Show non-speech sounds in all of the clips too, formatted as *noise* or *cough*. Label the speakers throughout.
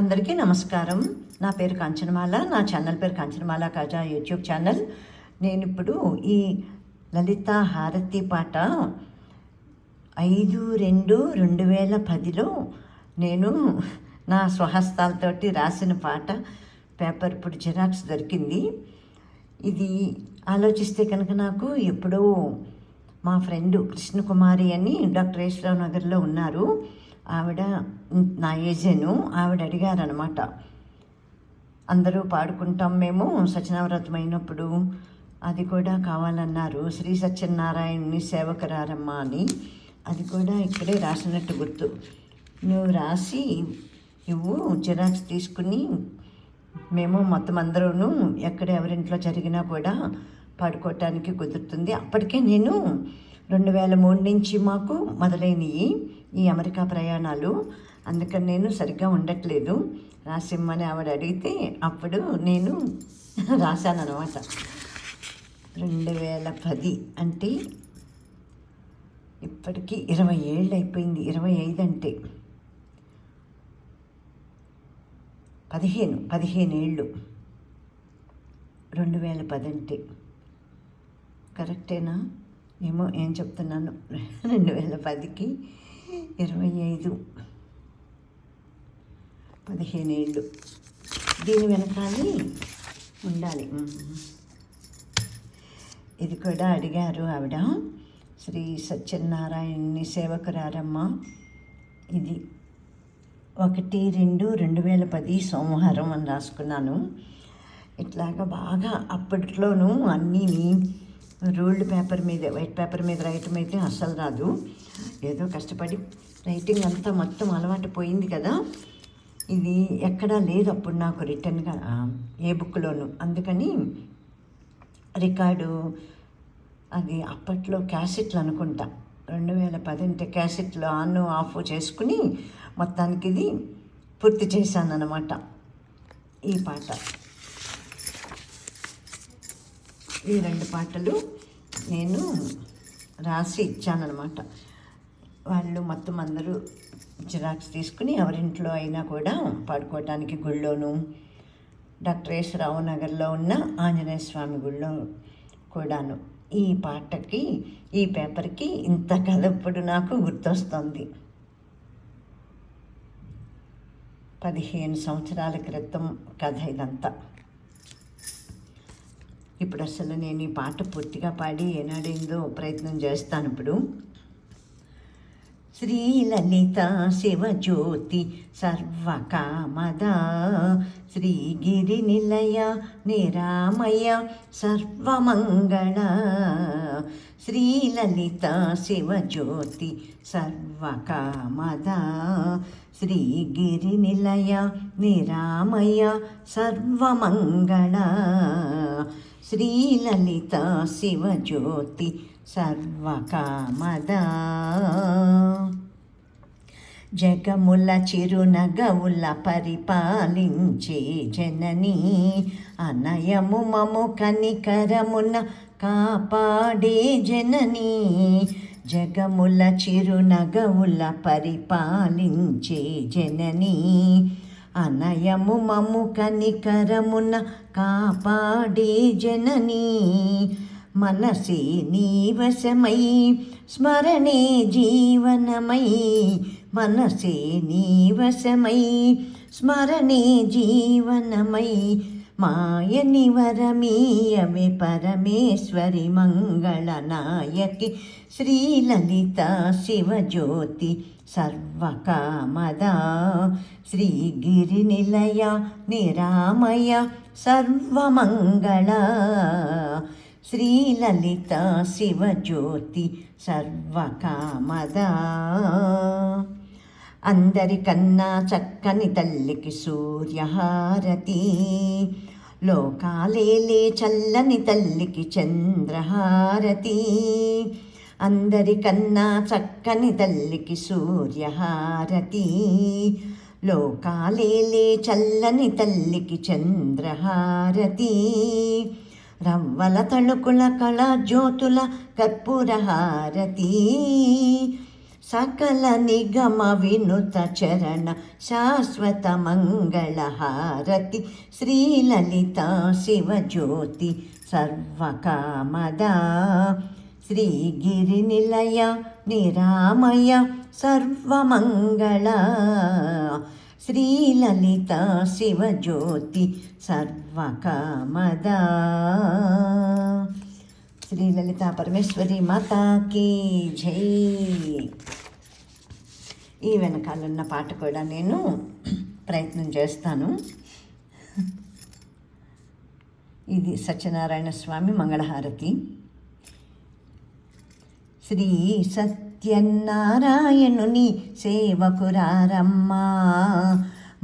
Speaker 1: అందరికీ నమస్కారం. నా పేరు కాంచనమాల. నా ఛానల్ పేరు కాంచనమాల కాజా యూట్యూబ్ ఛానల్. నేను ఇప్పుడు ఈ లలిత హారతి పాట ఐదు రెండు రెండు వేల పదిలో నేను నా స్వహస్తాలతోటి రాసిన పాట పేపర్ ఇప్పుడు జిరాక్స్ దొరికింది. ఇది ఆలోచిస్తే కనుక నాకు ఎప్పుడో మా ఫ్రెండ్ కృష్ణకుమారి అని డాక్టర్ ఈశ్వరరావు నగర్లో ఉన్నారు. ఆవిడ నా ఏజేను ఆవిడ అడిగారనమాట అందరూ పాడుకుంటాం మేము సత్యనవరతం అయినప్పుడు అది కూడా కావాలన్నారు. శ్రీ సత్యనారాయణని సేవకరారమ్మ అని. అది కూడా ఇక్కడే రాసినట్టు గుర్తు. నువ్వు రాసి నువ్వు జిరాక్స్ తీసుకుని మేము మొత్తం అందరూను ఎక్కడ ఎవరింట్లో జరిగినా కూడా పాడుకోవటానికి కుదురుతుంది. అప్పటికే నేను రెండు వేల మూడు నుంచి మాకు మొదలైనవి ఈ అమెరికా ప్రయాణాలు. అందుకని నేను సరిగ్గా ఉండట్లేదు. రాసిమ్మని ఆవిడ అడిగితే అప్పుడు నేను రాశానమాట రెండు వేల పది అంటే ఇప్పటికీ ఇరవై ఏళ్ళు అయిపోయింది. ఇరవై ఐదు అంటే పదిహేను పదిహేను ఏళ్ళు. రెండు వేల పది అంటే కరెక్టేనా? ఏమో ఏం చెప్తున్నాను? *laughs* రెండు వేల పదికి ఇరవై ఐదు. పదిహేను ఏళ్ళు దీని వెనకాలి ఉండాలి. ఇది కూడా అడిగారు ఆవిడ. శ్రీ సత్యనారాయణని సేవకురారమ్మ. ఇది ఒకటి రెండు రెండు వేల పది సోమవారం అని రాసుకున్నాను. ఇట్లాగా బాగా అప్పట్లోనూ అన్నీ రోల్డ్ పేపర్ మీద వైట్ పేపర్ మీద రాయటం అయితే అస్సలు రాదు. ఏదో కష్టపడి రైటింగ్ అంతా మొత్తం అలవాటు పోయింది కదా. ఇది ఎక్కడా లేదు అప్పుడు నాకు రిటర్న్గా ఏ బుక్లోను. అందుకని రికార్డు అది అప్పట్లో క్యాసెట్లు అనుకుంటా. రెండు వేల పది క్యాసెట్లు ఆన్ ఆఫ్ చేసుకుని మొత్తానికి ఇది పూర్తి చేశాను అనమాట ఈ పాట. ఈ రెండు పాటలు నేను రాసి ఇచ్చానమాట వాళ్ళు మొత్తం అందరూ జిరాక్స్ తీసుకుని ఎవరింట్లో అయినా కూడా పాడుకోవటానికి గుళ్ళోను డాక్టర్ ఎస్ రావు నగర్లో ఉన్న ఆంజనేయ స్వామి గుళ్ళో కూడాను ఈ పాటకి ఈ పేపర్కి ఇంత కథ ఇప్పుడు నాకు గుర్తొస్తుంది. పదిహేను సంవత్సరాల క్రితం కథ ఇదంతా. ఇప్పుడు అసలు నేను ఈ పాట పూర్తిగా పాడి ఏనాడైందో ప్రయత్నం చేస్తాను ఇప్పుడు. శ్రీలలిత శివజ్యోతి సర్వకామద. శ్రీగిరి నిలయ నిరామయ సర్వమంగళ. శ్రీలలిత శివజ్యోతి సర్వకామద. శ్రీగిరి నిలయ నిరామయ సర్వమంగళ. శ్రీలలిత శివజ్యోతి సర్వకామద. జగముల చిరునగవుల పరిపాలించే జనని అనయము మము కనికరమున కాపాడే జనని. జగముల చిరునగవుల పరిపాలించే జనని. అనయము మము కనికరమున కాపాడే జనని. మనసే నీవశమై స్మరణే జీవనమై. మనసే నీవశమై స్మరణే జీవనమై. మాయని వరమీయమే పరమేశ్వరి మంగళనాయకి. శ్రీలలిత శివజ్యోతి సర్వకామదా. శ్రీగిరి నిలయ నిరామయ సర్వమంగళ. శ్రీలలిత శివజ్యోతి సర్వకామదా. అందరికన్నా చక్కని తల్లికి సూర్యహారతి. లోకాలేలే చల్లని తల్లికి చంద్రహారతి. అందరికన్నా చక్కని తల్లికి సూర్యహారతి. లోకాలేలే చల్లని తల్లికి చంద్రహారతి. రవ్వల తణుకుల కళ జ్యోతుల కర్పూరహారతి. సకల నిగమ వినుత చరణ శాశ్వత మంగళహారతి శ్రీలలిత శివజ్యోతి సర్వకామదా. శ్రీగిరి నిలయ నిరామయ సర్వమంగళ. శ్రీలలిత శివజ్యోతి సర్వకామదా. శ్రీ లలిత పరమేశ్వరి మాతాకి జై. ఈ వెనకాలన్న పాట కూడా నేను ప్రయత్నం చేస్తాను. ఇది సత్యనారాయణ స్వామి మంగళహారతి. శ్రీ సత్యనారాయణుని సేవకురారమ్మా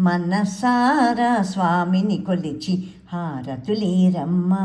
Speaker 1: మనసారా స్వామిని కొలిచి హారతులేరమ్మా.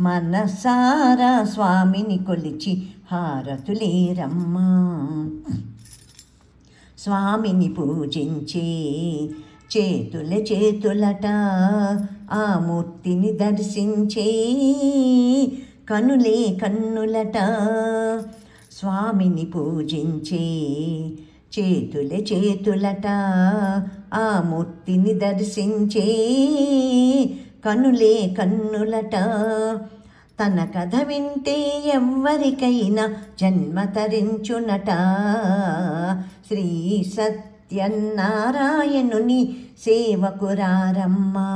Speaker 1: మనసారా స్వామిని కొలిచి హారతులేరమ్మా. స్వామిని పూజించే చేతుల చేతులట ఆ మూర్తిని దర్శించే కనులే కన్నులట. స్వామిని పూజించే చేతుల చేతులట ఆ మూర్తిని దర్శించే కనులే కన్నులట. తన కథ వింటే ఎవ్వరికైనా జన్మ తరించునట. శ్రీ సత్యనారాయణుని సేవకురారమ్మా.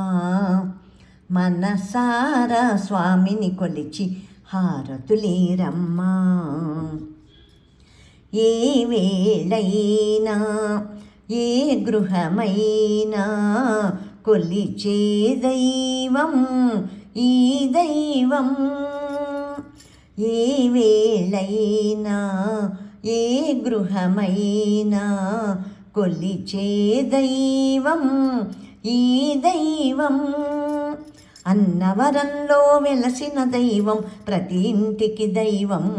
Speaker 1: మనసారా స్వామిని కొలిచి హారతులేరమ్మా. ఏ వేళైనా ఏ గృహమైనా కొలిచే దైవం ఈ దైవం. ఏ వేళైనా ఏ గృహమైనా కొలిచే దైవం ఈ దైవం. అన్నవరంలో వెలసిన దైవం ప్రతి ఇంటికి దైవం.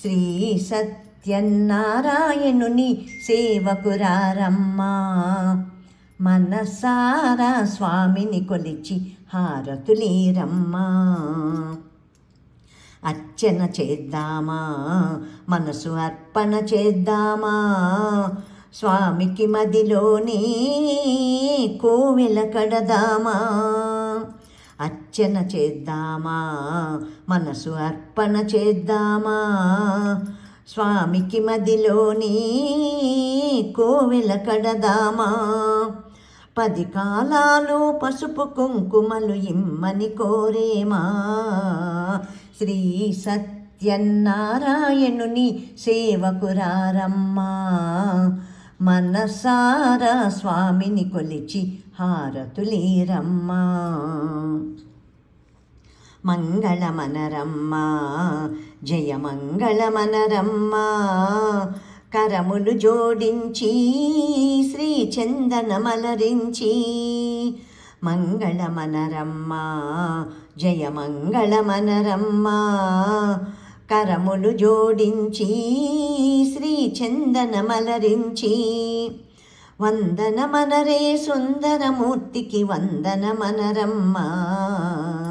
Speaker 1: శ్రీ సత్యనారాయణుని సేవకురారమ్మా. మనసారా స్వామిని కొలిచి హారతులేరమ్మా. అర్చన చేద్దామా మనసు అర్పణ చేద్దామా స్వామికి మదిలోని కోవెల కడదామా. అర్చన చేద్దామా మనసు అర్పణ చేద్దామా స్వామికి మదిలోని కోవెల కడదామా. పది కాలాలు పసుపు కుంకుమలు ఇమ్మని కోరేమా. శ్రీ సత్యనారాయణుని సేవకురారమ్మా మనసారా స్వామిని కొలిచి హారతులీరమ్మా మంగళమనరమ్మా. జయమంగళమనరమ్మా. కరములు జోడించి శ్రీ చందనమలరించి జయ మంగళమనరమ్మ కరములు జోడించి శ్రీ చందనమలరించి వందనమనరే సుందరమూర్తికి వందనమనరమ్మా.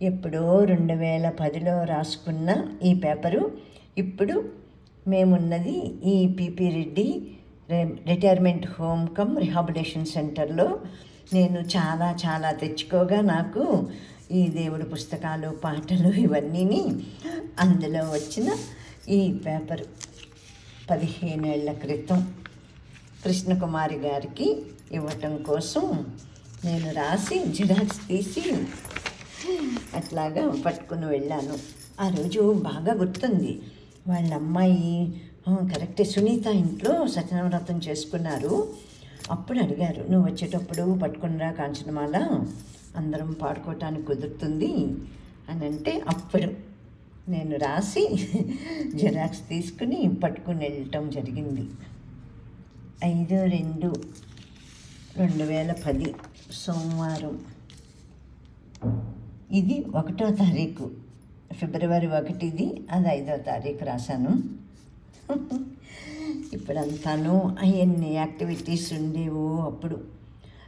Speaker 1: ఎప్పుడో రెండు వేల పదిలో రాసుకున్న ఈ పేపరు ఇప్పుడు మేమున్నది ఈ P P Reddy retirement home cum rehabilitation సెంటర్లో. నేను చాలా చాలా తెచ్చుకోగా నాకు ఈ దేవుడి పుస్తకాలు పాటలు ఇవన్నీని అందులో వచ్చిన ఈ పేపర్ పదిహేనేళ్ళ క్రితం కృష్ణకుమారి గారికి ఇవ్వటం కోసం నేను రాసి జిరాక్స్ తీసి అట్లాగా పట్టుకుని వెళ్ళాను. ఆ రోజు బాగా గుర్తుంది. వాళ్ళ అమ్మాయి కరెక్ట్ కరెక్టే సునీత ఇంట్లో సత్యనవ్రతం చేసుకున్నారు. అప్పుడు అడిగారు నువ్వు వచ్చేటప్పుడు పట్టుకునిరా కాంచనమాల అందరం పాడుకోవటానికి కుదురుతుంది. అని అంటే అప్పుడు నేను రాసి జిరాక్స్ తీసుకుని పట్టుకుని వెళ్ళటం జరిగింది. ఐదు రెండు రెండు వేల పది సోమవారం ఇది ఒకటో తారీఖు. ఫిబ్రవరి ఒకటిది అది ఐదో తారీఖు రాశాను. ఇప్పుడంతాను అవన్నీ యాక్టివిటీస్ ఉండేవు అప్పుడు.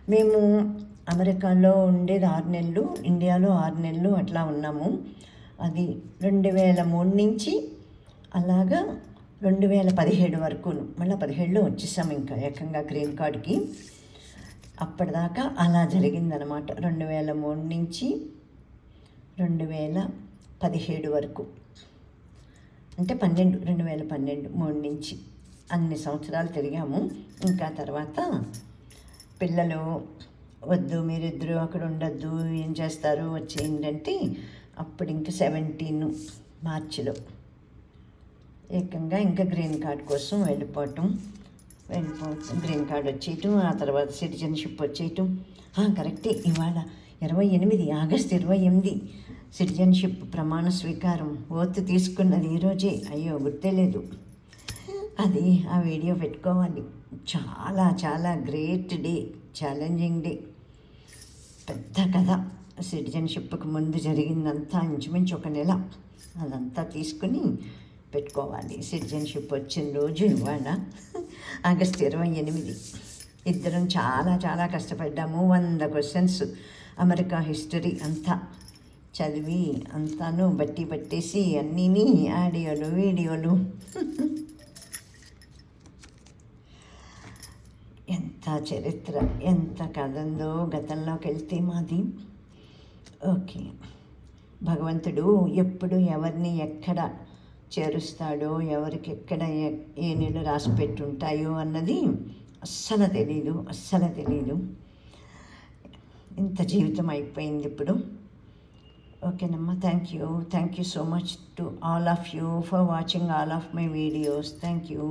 Speaker 1: మేము అమెరికాలో ఉండేది ఆరు నెలలు ఇండియాలో ఆరు నెలలు అట్లా ఉన్నాము. అది రెండు వేల మూడు నుంచి అలాగా రెండు వేల పదిహేడు వరకు మళ్ళీ పదిహేడులో వచ్చేసాము ఇంకా ఏకంగా గ్రీన్ కార్డ్కి. అప్పటిదాకా అలా జరిగిందనమాట. రెండు వేల మూడు నుంచి రెండు వేల పదిహేడు వరకు. అంటే పన్నెండు రెండు వేల పన్నెండు మూడు నుంచి అన్ని సంవత్సరాలు తిరిగాము. ఇంకా తర్వాత పిల్లలు వద్దు మీరిద్దరూ అక్కడ ఉండొద్దు ఏం చేస్తారు వచ్చేయండి అప్పుడు ఇంకా సెవెంటీన్ మార్చిలో ఏకంగా ఇంకా గ్రీన్ కార్డ్ కోసం వెళ్ళిపోవటం వెళ్ళిపోవచ్చు గ్రీన్ కార్డ్ వచ్చేయటం ఆ తర్వాత సిటిజన్షిప్ వచ్చేయటం. కరెక్టే. ఇవాళ ఇరవై ఎనిమిది ఆగస్ట్ ఇరవై ఎనిమిది సిటిజన్షిప్ ప్రమాణ స్వీకారం ఓత్ తీసుకున్నది ఈరోజే అయ్యో గుర్తేలేదు అది ఆ వీడియో పెట్టుకోవాలి. చాలా చాలా గ్రేట్ డే ఛాలెంజింగ్ డే. పెద్ద కథ. సిటిజన్షిప్కి ముందు జరిగిందంతా ఇంచుమించు ఒక నెల. అదంతా తీసుకుని పెట్టుకోవాలి. సిటిజన్షిప్ వచ్చిన రోజు ఇవాళ ఆగస్ట్ ఇరవై ఎనిమిది. ఇద్దరం చాలా చాలా కష్టపడ్డాము. వంద క్వశ్చన్స్. అమెరికా హిస్టరీ అంతా. చదివి అంతాను బట్టి పట్టేసి అన్నీని ఆడియోలు వీడియోలు. ఎంత చరిత్ర ఎంత కథ ఉందో గతంలోకి వెళ్తే మాది. ఓకే. భగవంతుడు ఎప్పుడు ఎవరిని ఎక్కడ చేరుస్తాడో ఎవరికి ఎక్కడ ఏ నీళ్ళు రాసి పెట్టుంటాయో అన్నది అస్సలు తెలీదు అస్సలు తెలీదు. ఇంత జీవితం అయిపోయింది ఇప్పుడు. ఓకేనమ్మా thank you thank you so much to all of you for watching all of my videos thank you